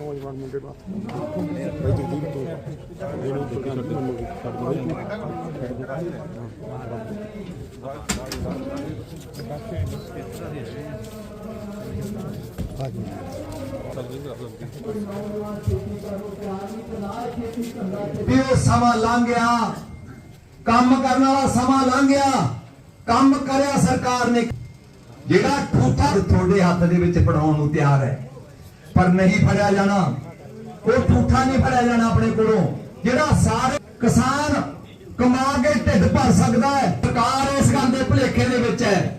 ਨੌਜਵਾਨ ਮੁੰਡੇ ਦਾ ਬਈ ਜਗਦੀਪ ਤੋਂ ਇਹਨੂੰ ਛੋਟੇ ਛੋਟੇ ਨੰਬਰ ਛੱਡ ਦਿਓ ਵੀ ਉਹ ਸਮਾਂ ਲੰਘ ਗਿਆ। ਕੰਮ ਕਰਨ ਵਾਲਾ ਸਮਾਂ ਲੰਘ ਗਿਆ। ਕੰਮ ਕਰਿਆ ਸਰਕਾਰ ਨੇ। ਜਿਹੜਾ ਠੂਠਾ ਤੁਹਾਡੇ ਹੱਥ ਦੇ ਵਿੱਚ ਫੜਾਉਣ ਨੂੰ ਤਿਆਰ ਹੈ। ਪਰ ਨਹੀਂ ਫੜਿਆ ਜਾਣਾ। ਉਹ ਝੂਠਾ ਨਹੀਂ ਫੜਿਆ ਜਾਣਾ ਆਪਣੇ ਕੋਲੋਂ। ਜਿਹੜਾ ਸਾਰੇ ਕਿਸਾਨ ਕਮਾ ਕੇ ਢਿੱਡ ਭਰ ਸਕਦਾ ਹੈ, ਸਰਕਾਰ ਇਸ ਗੱਲ ਦੇ ਭੁਲੇਖੇ ਦੇ ਵਿੱਚ ਹੈ।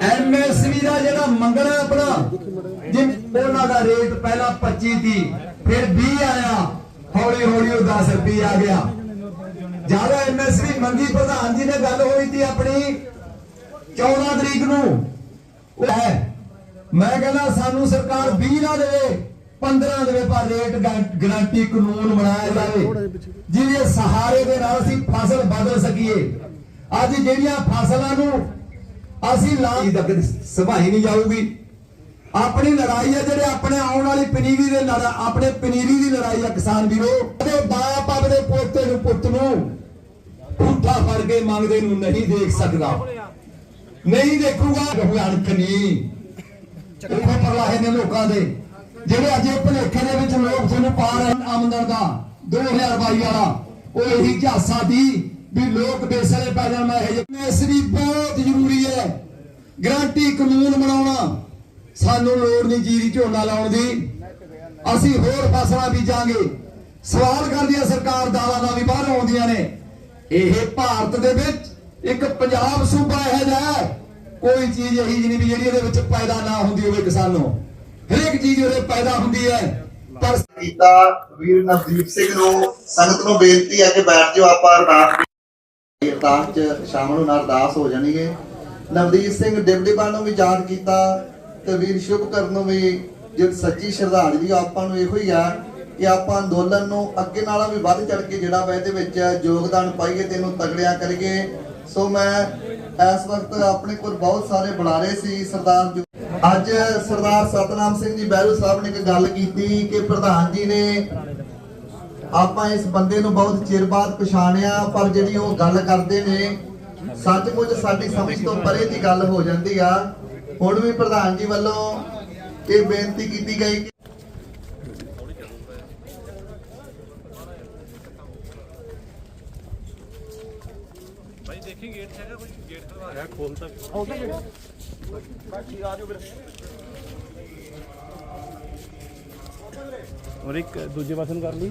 ਐਮਐਸਵੀ ਦਾ ਜਿਹੜਾ ਮੰਗਣਾ ਆਪਣਾ ਜਿ ਉਹਨਾਂ ਦਾ ਰੇਟ ਪਹਿਲਾਂ 25 ਸੀ, ਫਿਰ 20 ਆਇਆ ਹੌਲੀ ਹੌਲੀ ਉਹ 10 ਰੁਪਏ ਆ ਗਿਆ। ਜ਼ਿਆਦਾ ਐਮਐਸਵੀ ਮੰਗੀ, ਪ੍ਰਧਾਨ ਜੀ ਨੇ ਗੱਲ ਹੋਈ ਸੀ ਆਪਣੀ 14 ਤਰੀਕ ਨੂੰ। ਉਹ ਹੈ। ਮੈਂ ਕਹਿੰਦਾ ਸਾਨੂੰ ਸਰਕਾਰ 20 ਨਾ ਦੇਵੇ 15 ਦੇਵੇ, ਪਰ ਰੇਟ ਗਾਂ- ਕਾਨੂੰਨ ਬਣਾਇਆ ਜਾਵੇ। ਜਿਹਦੇ ਸਹਾਰੇ ਦੇ ਨਾਲ ਅਸੀਂ ਫਸਲ ਬਦਲ ਸਕੀਏ। ਅੱਜ ਜਿਹੜੀਆਂ ਫਸਲਾਂ ਨੂੰ ਅਸੀਂ ਲਾ ਤੱਕ ਸਭਾਈ ਨਹੀਂ ਜਾਊਗੀ। ਆਪਣੀ ਲੜਾਈ ਹੈ ਜਿਹੜੇ ਆਪਣੇ ਆਉਣ ਵਾਲੀ ਪਨੀਰੀ ਦੇ ਲੜਾ, ਆਪਣੇ ਪਨੀਰੀ ਦੀ ਲੜਾਈ ਹੈ ਕਿਸਾਨ ਵੀਰੋ। ਤੇ ਬਾਪ ਆਪਣੇ ਪੋਤੇ ਨੂੰ, ਪੁੱਤ ਨੂੰ ਝੂਠਾ ਫੜ ਕੇ ਮੰਗਦੇ ਨੂੰ ਨਹੀਂ ਦੇਖ ਸਕਦਾ। ਨਹੀਂ ਦੇਖੂਗਾ ਅਣਖ ਨਹੀਂ। ਉਹ ਪਰਵਾਹੇ ਨੇ ਲੋਕਾਂ ਦੇ। ਜਿਹੜੇ ਅੱਜ ਇਹ ਭੁਲੇਖੇ ਦੇ ਵਿੱਚ ਲੋਕ ਤੁਹਾਨੂੰ ਪਾ ਰਹੇ ਆਮਦਨ ਦਾ 2022 ਵਾਲਾ ਉਹ ਇਹੀ ਝਾਸਾ ਦੀ ਵੀ ਲੋਕ ਬੇਸਰੇ ਪੈ ਜਾਣ ਮੈਂ ਇਹ ਮੈਸਰੀ ਬਹੁਤ ਜ਼ਰੂਰੀ ਹੈ ਗਰੰਟੀ ਕਾਨੂੰਨ ਬਣਾਉਣਾ। ਸਾਨੂੰ ਲੋੜ ਨਹੀਂ ਜੀਰੀ ਝੋਨਾ ਲਾਉਣ ਦੀ। ਅਸੀਂ ਹੋਰ ਫਸਲਾਂ ਬੀਜਾਂਗੇ। ਸਵਾਲ ਕਰਦੀ ਹੈ ਸਰਕਾਰ ਦਾਲਾਂ ਦਾ ਵੀ ਬਾਹਰ ਆਉਂਦੀਆਂ ਨੇ। ਇਹ ਭਾਰਤ ਦੇ ਵਿੱਚ ਇੱਕ ਪੰਜਾਬ ਸੂਬਾ ਇਹ ਜਿਹਾ ਹੈ, ਕੋਈ ਚੀਜ਼ ਇਹੀ ਜਿਹੀ ਨਹੀਂ ਵੀ ਜਿਹੜੀ ਇਹਦੇ ਵਿੱਚ ਪੈਦਾ ਨਾ ਹੁੰਦੀ ਹੋਵੇ ਕਿਸਾਨੋਂ। ਹਰੇਕ ਚੀਜ਼ ਉਹਦੇ ਪੈਦਾ ਹੁੰਦੀ ਹੈ। ਪਰ ਕੀਤਾ ਵੀਰ ਨਵਦੀਪ ਸਿੰਘ ਨੂੰ ਸੰਗਤ ਨੂੰ ਬੇਨਤੀ ਹੈ ਕਿ ਬੈਠ ਜਾਓ, ਆਪਾਂ ਅਰਦਾਸ ਅਰਦਾਸ ਚ ਸ਼ਾਮ ਨੂੰ ਅਰਦਾਸ ਹੋ ਜਾਣਗੇ ਨਵਦੀਪ ਸਿੰਘ ਡਿਪਟੀਪਾਲ ਨੂੰ ਵੀ ਯਾਦ ਕੀਤਾ ਤੇ ਵੀਰ ਸ਼ੁਭ ਕਰਨ ਨੂੰ ਵੀ ਜਿਹੜੀ ਸੱਚੀ ਸ਼ਰਧਾਂਜਲੀ ਆਪਾਂ ਨੂੰ ਇਹੋ ਹੀ ਆ ਕਿ ਆਪਾਂ ਅੰਦੋਲਨ ਨੂੰ ਅੱਗੇ ਨਾਲੋਂ ਵੀ ਵੱਧ ਚੜ ਕੇ ਜਿਹੜਾ ਵਾ ਇਹਦੇ ਵਿੱਚ ਯੋਗਦਾਨ ਪਾਈਏ ਤੇ ਇਹਨੂੰ ਤਗੜਿਆ ਕਰੀਏ। ਸੋ ਮੈਂ ਇਸ ਵਕਤ ਆਪਣੇ ਕੋਲ ਬਹੁਤ ਸਾਰੇ ਬੁਲਾਰੇ ਸੀ, ਸਰਦਾਰ ਜੋ- ਅੱਜ ਸਰਦਾਰ ਸਤਨਾਮ ਸਿੰਘ ਜੀ ਬਹਿਰੂ ਸਾਹਿਬ ਨੇ ਇੱਕ ਗੱਲ ਕੀਤੀ ਕਿ ਪ੍ਰਧਾਨ ਜੀ ਨੇ ਆਪਾਂ ਇਸ ਬੰਦੇ ਨੂੰ ਬਹੁਤ ਚਿਰ ਬਾਅਦ ਪਛਾਣਿਆ, ਪਰ ਜਿਹੜੀ ਉਹ ਗੱਲ ਕਰਦੇ ਨੇ, ਸੱਚਮੁੱਚ ਸਾਡੀ ਸਮਝ ਤੋਂ ਪਰੇ ਦੀ ਗੱਲ ਹੋ ਜਾਂਦੀ ਆ। ਹੁਣ ਵੀ ਪ੍ਰਧਾਨ ਜੀ ਵੱਲੋਂ ਇਹ ਬੇਨਤੀ ਕੀਤੀ ਗਈ ਕਿ भाई देखें गेट गेट खोलता खोलता आ जाओ फिर। और एक दूजे पासन कर ली।